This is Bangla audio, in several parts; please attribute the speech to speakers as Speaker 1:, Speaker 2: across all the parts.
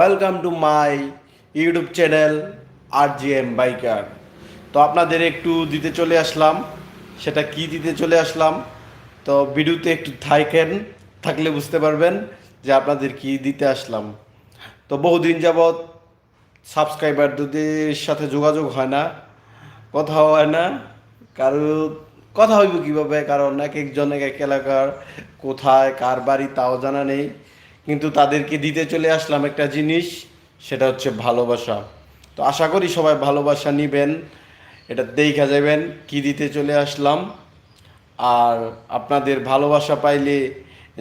Speaker 1: Welcome to my YouTube channel R G M biker তো আপনাদের একটু দিতে চলে আসলাম। সেটা কি দিতে চলে আসলাম? তো ভিডিওতে একটু থাকেন, থাকলে বুঝতে পারবেন যে আপনাদের কি দিতে আসলাম। তো বহুদিন যাবৎ সাবস্ক্রাইবারদের সাথে যোগাযোগ হয় না, কথা হয় না। কারও কথা হইব কীভাবে, কারণ এক একজন, এক এক এলাকার কোথায়, কার বাড়ি, তাও জানা নেই। কিন্তু তাদেরকে দিতে চলে আসলাম একটা জিনিস, সেটা হচ্ছে ভালোবাসা। তো আশা করি সবাই ভালোবাসা নেবেন, এটা দেখা যাবেন কি দিতে চলে আসলাম। আর আপনাদের ভালোবাসা পাইলে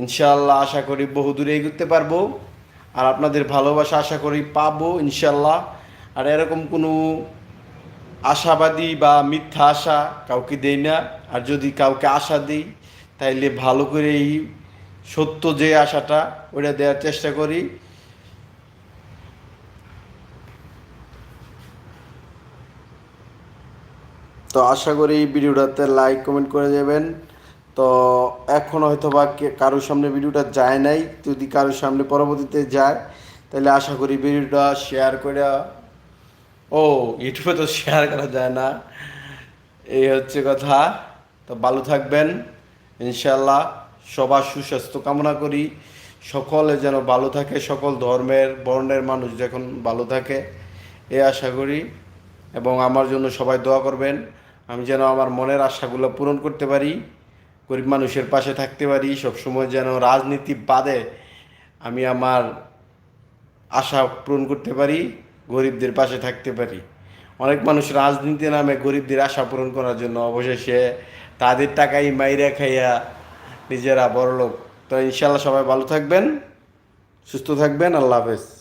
Speaker 1: ইনশাল্লাহ আশা করি বহু দূরে এগোতে পারব। আর আপনাদের ভালোবাসা আশা করি পাবো ইনশাল্লাহ আর এরকম কোনো আশাবাদী বা মিথ্যা আশা কাউকে দেই না। আর যদি কাউকে আশা দিই, তাইলে ভালো করেই সত্য যে আশাটা ওটা দেওয়ার চেষ্টা করি। তো আশা করি ভিডিওটাতে লাইক কমেন্ট করে যাবেন তো এখন হয়তো বা কারোর সামনে ভিডিওটা যায় নাই। যদি কারোর সামনে পরবর্তীতে যায়, তাহলে আশা করি ভিডিওটা শেয়ার করে ও, ইউটিউবে তো শেয়ার করা যায় না। এই হচ্ছে কথা। তো ভালো থাকবেন। ইনশাল্লাহ সবার সুস্বাস্থ্য কামনা করি। সকলে যেন ভালো থাকে, সকল ধর্মের, বর্ণের মানুষ যখন ভালো থাকে, এ আশা করি এবং আমার জন্য সবাই দোয়া করবেন। আমি যেন আমার মনের আশাগুলো পূরণ করতে পারি, গরিব মানুষের পাশে থাকতে পারি, সবসময় যেন রাজনীতি বাদে আমি আমার আশা পূরণ করতে পারি, গরিবদের পাশে থাকতে পারি। অনেক মানুষ রাজনীতি নামে গরিবদের আশা পূরণ করার জন্য অবশেষে তাদের টাকাই মাইরা খাইয়া নিজেরা বড়লোক। তো ইনশাল্লাহ সবাই ভালো থাকবেন সুস্থ থাকবেন আল্লাহ হাফেজ।